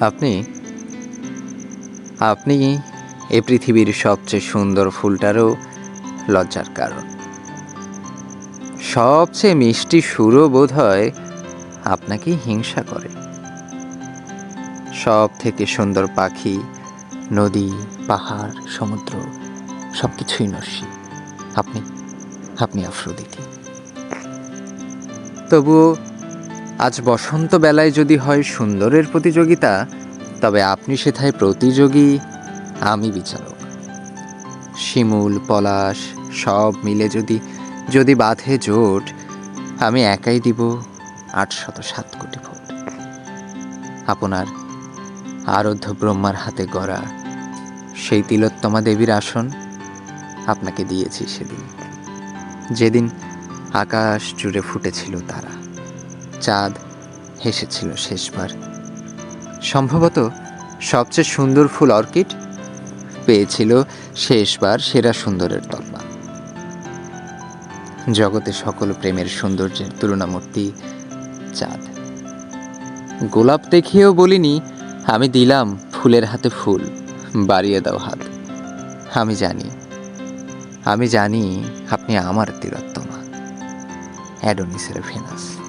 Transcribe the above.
আপনি? আপনি এ পৃথিবীর সবচেয়ে সুন্দর ফুলটারও লজ্জার কারণ। সবচেয়ে মিষ্টি সুরও বোধ হয় আপনাকে হিংসা করে। সব থেকে সুন্দর পাখি, নদী, পাহাড়, সমুদ্র সব কিছুই নস্যি আপনি আপনি আফ্রোদিতি তবুও আজ বসন্ত বেলায় যদি হয় সুন্দরের প্রতিযোগিতা, তবে আপনি সেথায় প্রতিযোগী, আমি বিচারক। শিমুল, পলাশ সব মিলে যদি যদি বাঁধে জোট, আমি একাই দিব আটশত সাত কোটি ভোট। আপনার আরাধ্য ব্রহ্মার হাতে গড়া সেই তিলোত্তমা দেবীর আসন আপনাকে দিয়েছি সেদিন। যেদিন আকাশ জুড়ে ফুটেছিল তারা। চাঁদ হেসেছিল শেষবার। সম্ভবত সবচেয়ে সুন্দর ফুল অর্কিড পেয়েছিল শেষবার সেরা সুন্দরের তকমা জগতে সকল প্রেমের সৌন্দর্যের তুলনামূর্তি চাঁদ। গোলাপ দেখিয়েও বলিনি, আমি দিলাম ফুলের হাতে ফুল, বাড়িয়ে দাও হাত। আমি জানি আমি জানি আপনি আমার তিলোত্তমা। অ্যাডোনিসের ভেনাস।